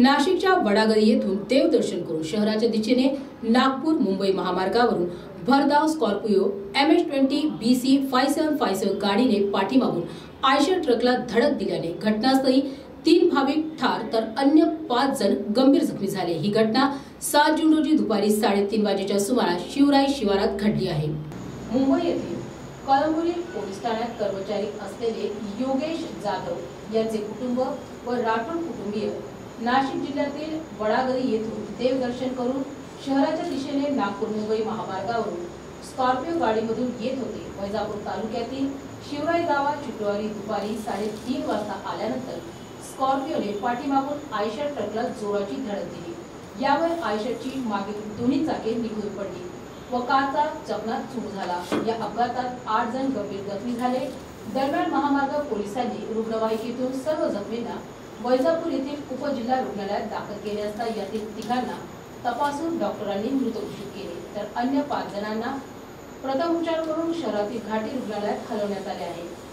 नाशिकच्या वडागरी येथून देवदर्शन करून शहराच्या दिशेने नागपूर मुंबई महामार्गावरून भरधाव Scorpio M H twenty B C five seven five seven गाडीने पाठीमागून आयशर ट्रकला धडक दिल्याने घटनास्थळी तीन भाविक ठार तर अन्य पाच जण गंभीर जखमी झाले. ही घटना सात जून रोजी दुपारी साडेतीन वाजेच्या सुमारास शिवराई शिवारात घडली आहे. मुंबई येथील कळंबोली पोलीस ठाण्यात कर्मचारी असलेले योगेश जाधव यांचे कुटुंब व राठोड कुटुंबीय नाशिक जिल्ह्यातील वडागरी येथून देवदर्शन करून शहराच्या दिशेने नागपूर मुंबई महामार्गावरून स्कॉर्पिओ गाडीमधून येत होते. वैजापूर तालुक्यातील शिवराई गावात शुक्रवारी दुपारी साडेतीन वाजता आल्यानंतर स्कॉर्पिओने पाठीमागून आयशर ट्रकला जोराची धडक दिली. यावर आयशरची मागील दोन्ही चाके निघून पडली व कारचा चकनात चूक झाला. या अपघातात आठ जण गंभीर जखमी झाले. दरम्यान महामार्ग पोलिसांनी रुग्णवाहिकेतून सर्व जखमींना वैजापूर येथील उपजिल्हा रुग्णालयात दाखल केले असता यातील तिघांना तपासून डॉक्टरांनी मृत घोषित केले. तर अन्य पाच जणांना प्रथम उपचार करून शहरातील घाटी रुग्णालयात हलवण्यात आले आहे.